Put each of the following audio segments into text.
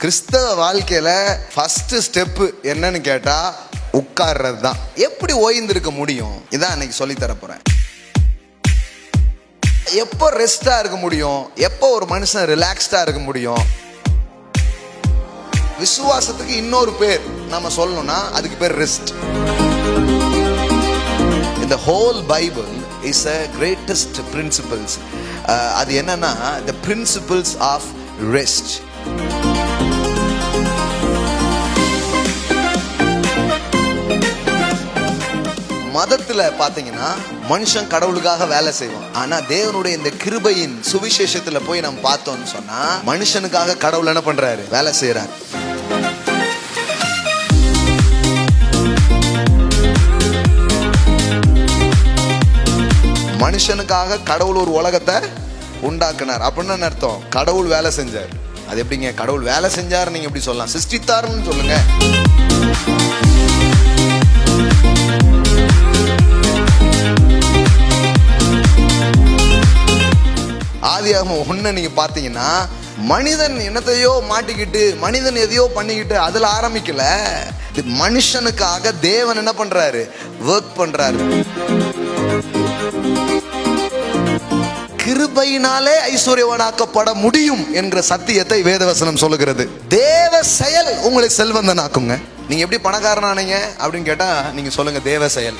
கிறிஸ்தவ வாழ்க்கையில first step என்னன்னு கேட்டா உட்கார்றது தான் எப்படி ஓய்ந்திருக்க முடியும்? இதான் அன்னைக்கு சொல்லி தர எப்போ ரெஸ்டா இருக்க முடியும்? எப்போ ஒரு மனுஷன் ரிலாக்ஸ்டா இருக்க முடியும்? விசுவாசத்துக்கு இன்னொரு பேர் நம்ம சொல்லணும்னா அதுக்கு பேர் ரெஸ்ட் இந்த whole Bible is a greatest principles அது என்னன்னா த பிரின்சிபல்ஸ் ஆஃப் ரெஸ்ட் மதத்துல பாத்தீங்கன்னா மனுஷன் கடவுளுக்காக வேலை செய்வான். ஆனா தேவனுடைய இந்த கிருபையின் சுவிசேஷத்துல போய் நம்ம பார்த்தோம்னு சொன்னா மனுஷனுக்காக கடவுள் என்ன பண்றாரு? வேலை செய்யறாரு மனுஷனுக்காக கடவுள் ஒரு உலகத்தை உண்டாக்குனார். அப்படின்னு என்ன அர்த்தம்? கடவுள் வேலை செஞ்சார். அது எப்படிங்க? கடவுள் வேலை செஞ்சார் நீங்க எப்படி சொல்லலாம்? சிருஷ்டித்தாருன்னு சொல்லுங்க. ஆதியாகம ஒண்ணு நீங்க பார்த்தீங்கன்னா மனிதன் என்னத்தையோ மாட்டிக்கிட்டு மனிதன் எதையோ பண்ணிக்கிட்டு அதுல ஆரம்பிக்கல. இது மனுஷனுக்காக தேவன் என்ன பண்றாரு? ஒர்க் பண்றாரு. கிருபையினாலே ஐஸ்வர்யவனாக்கப்பட முடியும் என்ற சத்தியத்தை வேதவசனம் சொல்லுகிறது. தேவ செயல் உங்களை செல்வந்தனாக்குங்க. நீங்க எப்படி பணக்காரனானீங்க அப்படின்னு கேட்டா நீங்க சொல்லுங்க தேவ செயல்.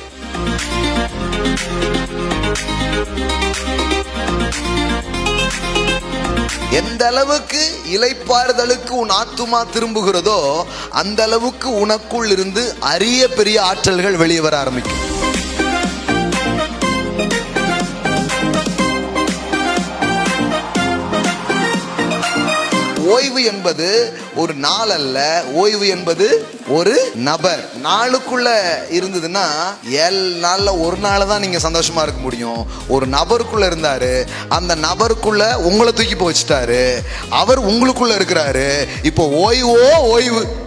எந்த அளவுக்கு இலைப்பாறுதலுக்கு உன் ஆத்துமா திரும்புகிறதோ அந்த அளவுக்கு உனக்குள் இருந்து அரிய பெரிய ஆற்றல்கள் வெளியே வர ஆரம்பிக்கும். ஓய்வு என்பது ஒரு நாள் அல்ல. ஓய்வு என்பது ஒரு நபர். நாளுக்குள்ள இருந்ததுன்னா ஏழு நாளில் ஒரு நாள் தான் நீங்கள் சந்தோஷமா இருக்க முடியும். ஒரு நபருக்குள்ள இருந்தாரு. அந்த நபருக்குள்ள உங்களை தூக்கி போச்சுட்டாரு. அவர் உங்களுக்குள்ள இருக்கிறாரு. இப்போ ஓய்வோ ஓய்வு